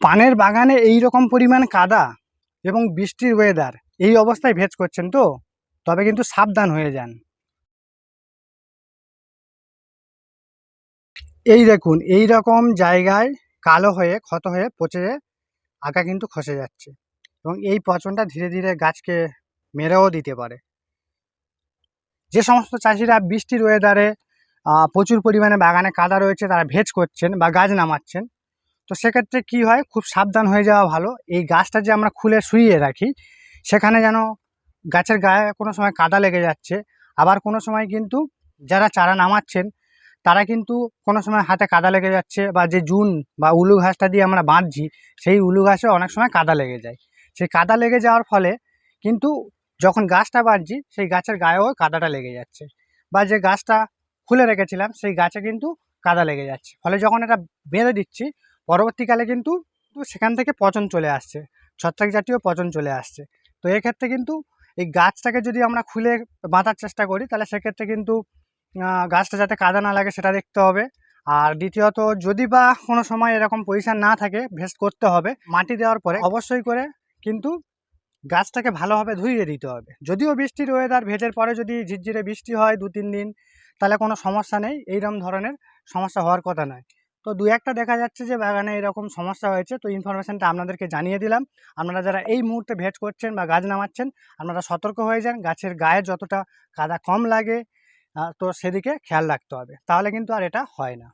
পানের বাগানে এই রকম পরিমাণ কাদা এবং বৃষ্টির ওয়েদার এই অবস্থায় ভেজ করছেন তো? তবে কিন্তু সাবধান হয়ে যান। এই দেখুন এই রকম জায়গায় কালো হয়ে, ক্ষত হয়ে, পচে আগা কিন্তু খসে যাচ্ছে এবং এই পচনটা ধীরে ধীরে গাছকে মেরেও দিতে পারে। যে সমস্ত চাষিরা বৃষ্টির ওয়েদারে প্রচুর পরিমাণে বাগানে কাদা রয়েছে, তারা ভেজ করছেন বা গাছ নামাচ্ছেন। তো সেক্ষেত্রে কি হয়? খুব সাবধান হয়ে যাওয়া ভালো। এই গাছটা যে আমরা খুলে শুইয়ে রাখি, সেখানে যেন গাছের গায়ে কোনো সময় কাদা লেগে যাচ্ছে। আবার কোনো সময় কিন্তু যারা চারা নামাচ্ছেন, তারা কিন্তু কোনো সময় হাতে কাদা লেগে যাচ্ছে বা যে জুন বা উলু ঘাসটা দিয়ে আমরা বাঁধছি, সেই উলু ঘাসে অনেক সময় কাদা লেগে যায়। সেই কাদা লেগে যাওয়ার ফলে কিন্তু যখন গাছটা বাঁধছি, সেই গাছের গায়েও কাদাটা লেগে যাচ্ছে বা যে গাছটা খুলে রেখেছিলাম, সেই গাছে কিন্তু কাদা লেগে যাচ্ছে। ফলে যখন এটা বেঁধে দিচ্ছি পরবর্তীকালে কিন্তু সেখান থেকে পচন চলে আসছে, ছত্রাক জাতীয় পচন চলে আসছে। তো এক্ষেত্রে কিন্তু এই গাছটাকে যদি আমরা খুলে বাঁধার চেষ্টা করি, তাহলে সেক্ষেত্রে কিন্তু গাছটা যাতে কাদা না লাগে সেটা দেখতে হবে। আর দ্বিতীয়ত, যদি বা কোনো সময় এরকম পজিশন না থাকে, ভেস্ট করতে হবে, মাটি দেওয়ার পরে অবশ্যই করে কিন্তু গাছটাকে ভালোভাবে ধুইয়ে দিতে হবে। যদিও বৃষ্টির ওয়েদার ভেজের পরে যদি ঝিরঝিরে বৃষ্টি হয় দু তিন দিন, তাহলে কোনো সমস্যা নেই এইরকম ধরনের সমস্যা হওয়ার কথা নয়। তো দু একটা দেখা যাচ্ছে যে বাগানে এরকম সমস্যা হয়েছে। তো ইনফরমেশানটা আপনাদেরকে জানিয়ে দিলাম। আপনারা যারা এই মুহূর্তে ভেজ করছেন বা গাছ নামাচ্ছেন, আপনারা সতর্ক হয়ে যান। গাছের গায়ে যতটা কাদা কম লাগে তো সেদিকে খেয়াল রাখতে হবে। তাহলে কিন্তু আর এটা হয় না।